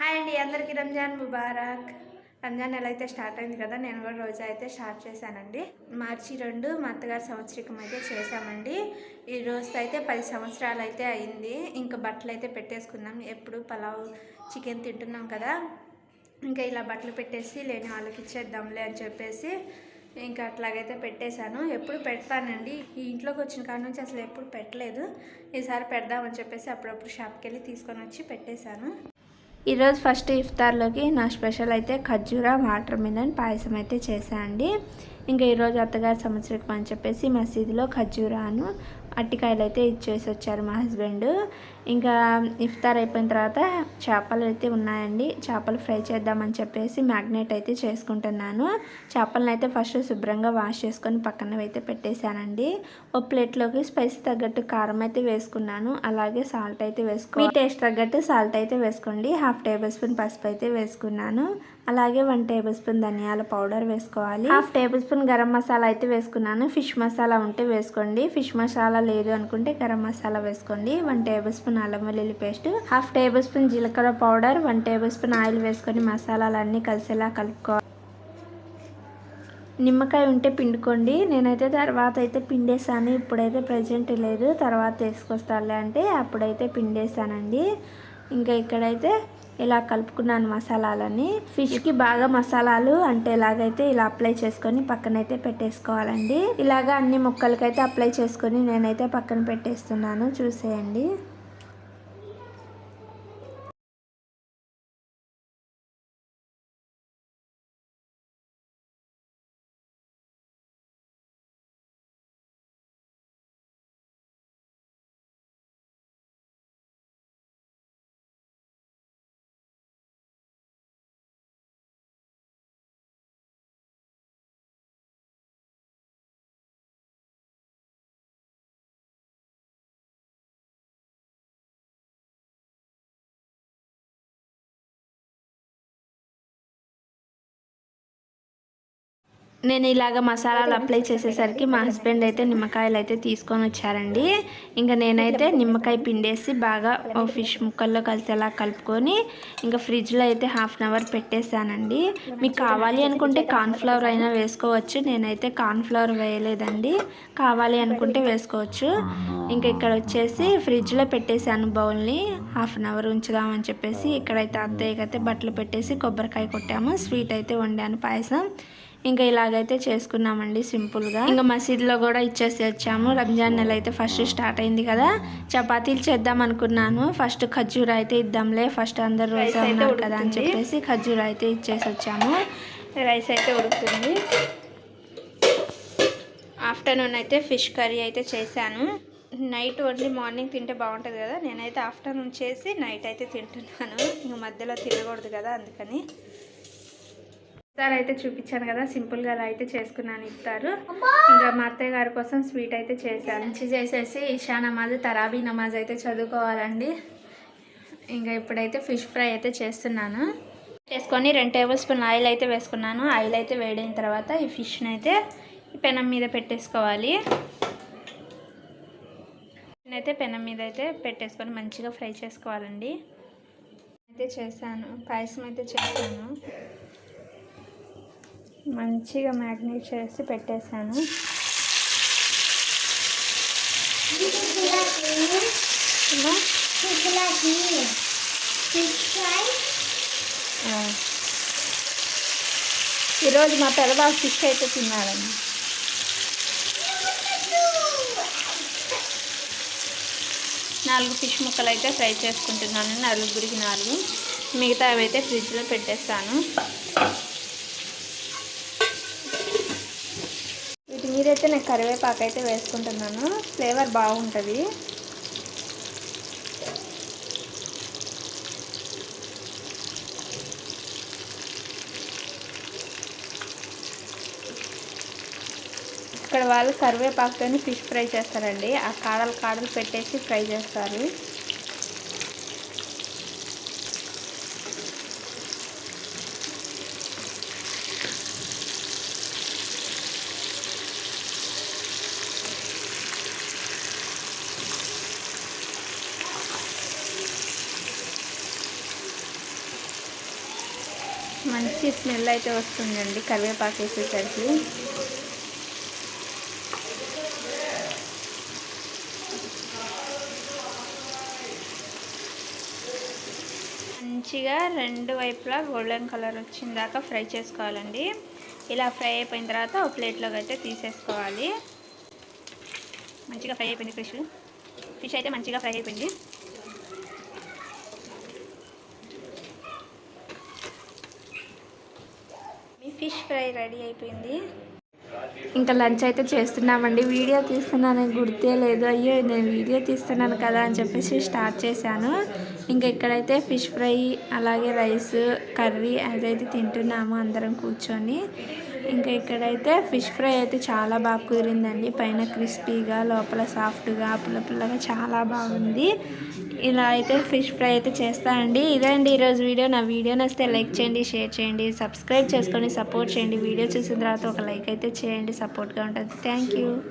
Hi అండి అందరికీ రంజాన్ ముబారక్. రంజాన్ నెల అయితే స్టార్ట్ అయింది కదా నేను కూడా రోజు అయితే స్టార్ట్ చేశానండి. మార్చి రెండు మా అత్తగారి సంవత్సరికం అయితే చేశామండి. ఈ రోజు అయితే పది సంవత్సరాలు అయితే అయింది. ఇంకా బట్టలు అయితే పెట్టేసుకున్నాం. ఎప్పుడు పలావ్ చికెన్ తింటున్నాం కదా. ఇంకా ఇలా బట్టలు పెట్టేసి లేని వాళ్ళకి ఇచ్చేద్దాంలే అని చెప్పేసి ఇంకా అట్లాగైతే పెట్టేశాను. ఎప్పుడు పెడతానండి. ఈ ఇంట్లోకి వచ్చిన కాడ నుంచి అసలు ఎప్పుడు పెట్టలేదు. ఈసారి పెడదామని చెప్పేసి అప్పుడప్పుడు షాప్కి వెళ్ళి తీసుకొని వచ్చి పెట్టేశాను. ఈరోజు ఫస్ట్ ఇఫ్తార్లోకి నా స్పెషల్ అయితే ఖర్జూరా వాటర్ మిలన్ పాయసం అయితే చేశాను అండి. ఇంకా ఈరోజు అత్తగారి సంవత్సరం అని చెప్పేసి మసీదులో ఖర్జూరాను అట్టికాయలు అయితే ఇచ్చేసి వచ్చారు మా హస్బెండ్. ఇంకా ఇఫ్తార్ అయిపోయిన తర్వాత చేపలు అయితే ఉన్నాయండి. చేపలు ఫ్రై చేద్దామని చెప్పేసి మ్యాగ్నేట్ అయితే చేసుకుంటున్నాను. చేపలను అయితే ఫస్ట్ శుభ్రంగా వాష్ చేసుకొని పక్కన అయితే పెట్టేశానండి. ఓ ప్లేట్లోకి స్పైసీ తగ్గట్టు కారం అయితే వేసుకున్నాను. అలాగే సాల్ట్ అయితే వేసుకో మీ టేస్ట్ తగ్గట్టు సాల్ట్ అయితే వేసుకోండి. హాఫ్ టేబుల్ స్పూన్ పసుపు అయితే వేసుకున్నాను. అలాగే వన్ టేబుల్ స్పూన్ ధనియాల పౌడర్ వేసుకోవాలి. Half tablespoon garam masala అయితే వేసుకున్నాను. ఫిష్ మసాలా ఉంటే వేసుకోండి. ఫిష్ మసాలా లేదు అనుకుంటే గరం మసాలా వేసుకోండి. వన్ టేబుల్ స్పూన్ అల్లం వెల్లుల్లి పేస్ట్ హాఫ్ టేబుల్ స్పూన్ జీలకర్ర powder one tablespoon oil వేసుకొని మసాలాలన్నీ కలిసేలా కలుపుకోవాలి. నిమ్మకాయ ఉంటే పిండుకోండి. నేనైతే తర్వాత అయితే పిండేసాను. ఇప్పుడైతే ప్రజెంట్ లేదు. తర్వాత తీసుకొస్తాలే అంటే అప్పుడైతే పిండేసానండి. ఇంకా ఇక్కడైతే ఇలా కలుపుకున్నాను మసాలాలని ఫిష్కి బాగా మసాలాలు అంటే ఇలాగైతే ఇలా అప్లై చేసుకొని పక్కనైతే పెట్టేసుకోవాలండి. ఇలాగా అన్ని ముక్కలకైతే అప్లై చేసుకొని నేనైతే పక్కన పెట్టేస్తున్నాను. చూసేయండి. నేను ఇలాగ మసాలాలు అప్లై చేసేసరికి మా హస్బెండ్ అయితే నిమ్మకాయలు అయితే తీసుకొని వచ్చారండి. ఇంకా నేనైతే నిమ్మకాయ పిండేసి బాగా ఫిష్ ముక్కల్లో కలిసేలా కలుపుకొని ఇంకా ఫ్రిడ్జ్లో అయితే హాఫ్ అన్ అవర్ పెట్టేశానండి. మీకు కావాలి అనుకుంటే కార్న్ఫ్లవర్ అయినా వేసుకోవచ్చు. నేనైతే కార్న్ఫ్లవర్ వేయలేదండి. కావాలి అనుకుంటే వేసుకోవచ్చు. ఇంకా ఇక్కడ వచ్చేసి ఫ్రిడ్జ్లో పెట్టేశాను బౌల్ని. హాఫ్ అన్ అవర్ ఉంచుదామని చెప్పేసి ఇక్కడైతే అత్తయ్యకైతే బట్టలు పెట్టేసి కొబ్బరికాయ కొట్టాము. స్వీట్ అయితే వండాను పాయసం. ఇంకా ఇలాగైతే చేసుకున్నామండి సింపుల్గా. ఇంకా మసీద్లో కూడా ఇచ్చేసి వచ్చాము. రంజాన్ నెల అయితే ఫస్ట్ స్టార్ట్ అయింది కదా. చపాతీలు చేద్దాం అనుకున్నాను. ఫస్ట్ ఖర్జూర అయితే ఇద్దాంలే. ఫస్ట్ అందరు రోజు ఉన్నారు కదా అని చెప్పేసి ఖర్జూర అయితే ఇచ్చేసి వచ్చాము. రైస్ అయితే ఉడుకుతుంది. ఆఫ్టర్నూన్ అయితే ఫిష్ కర్రీ అయితే చేశాను. నైట్ ఓన్లీ మార్నింగ్ తింటే బాగుంటుంది కదా. నేనైతే ఆఫ్టర్నూన్ చేసి నైట్ అయితే తింటున్నాను. ఇంక మధ్యలో తినకూడదు కదా అందుకని. ఇఫ్తార్ అయితే చూపించాను కదా సింపుల్గా అలా అయితే చేసుకున్నాను ఇఫ్తారు. ఇంకా మా అత్తయ్య గారి కోసం స్వీట్ అయితే చేశాను. మంచి చేసేసి ఇషా నమాజ్ తరాబీ నమాజ్ అయితే చదువుకోవాలండి. ఇంకా ఇప్పుడైతే ఫిష్ ఫ్రై అయితే చేస్తున్నాను. చేసుకొని రెండు టేబుల్ స్పూన్ ఆయిల్ అయితే వేసుకున్నాను. ఆయిల్ అయితే వేడైన తర్వాత ఈ ఫిష్ని అయితే పెనం మీద పెట్టేసుకోవాలి. అయితే పెనం మీద అయితే పెట్టేసుకొని మంచిగా ఫ్రై చేసుకోవాలండి. అయితే చేశాను. పాయసం అయితే చేశాను. మంచిగా మ్యాగ్నేట్ చేసి పెట్టేశాను. ఈరోజు మా పెద్దబాబు ఫిష్ అయితే తిన్నాడండి. నాలుగు ఫిష్ ముక్కలు అయితే ఫ్రై చేసుకుంటున్నాను. నలుగురికి నాలుగు. మిగతా అయితే ఫ్రిడ్జ్లో పెట్టేస్తాను. ఇదైతే అయితే నేను కరివేపాకు అయితే వేసుకుంటున్నాను. ఫ్లేవర్ బాగుంటుంది. ఇక్కడ వాళ్ళు కరివేపాకుతో ఫిష్ ఫ్రై చేస్తారండి. ఆ కాడలు కాడలు పెట్టేసి ఫ్రై చేస్తారు. మంచి స్మెల్ అయితే వస్తుందండి కరివేపాకు వేసేసరికి. మంచిగా రెండు వైపులా గోల్డెన్ కలర్ వచ్చిన దాకా ఫ్రై చేసుకోవాలండి. ఇలా ఫ్రై అయిపోయిన తర్వాత ఒక ప్లేట్లోకి అయితే తీసేసుకోవాలి. మంచిగా ఫ్రై అయిపోయింది ఫిష్. ఫిష్ అయితే మంచిగా ఫ్రై అయిపోయింది. ఫిష్ ఫ్రై రెడీ అయిపోయింది. ఇంకా లంచ్ అయితే చేస్తున్నామండి. వీడియో తీస్తున్నానని గుర్తే లేదు. అయ్యో నేను వీడియో తీస్తున్నాను కదా అని చెప్పేసి స్టార్ట్ చేశాను. ఇంకా ఇక్కడైతే ఫిష్ ఫ్రై అలాగే రైస్ కర్రీ అదైతే తింటున్నాము అందరం కూర్చొని. ఇంకా ఇక్కడైతే ఫిష్ ఫ్రై అయితే చాలా బాగా కుదిరిందండి. పైన క్రిస్పీగా లోపల సాఫ్ట్గా పుల్లపుల్లగా చాలా బాగుంది. ఇలా అయితే ఫిష్ ఫ్రై అయితే చేస్తానండి అండి ఈరోజు వీడియో. నా వీడియో నచ్చితే లైక్ చేయండి షేర్ చేయండి సబ్స్క్రైబ్ చేసుకొని సపోర్ట్ చేయండి. వీడియో చూసిన తర్వాత ఒక లైక్ అయితే చేయండి సపోర్ట్గా ఉంటుంది. Thank you.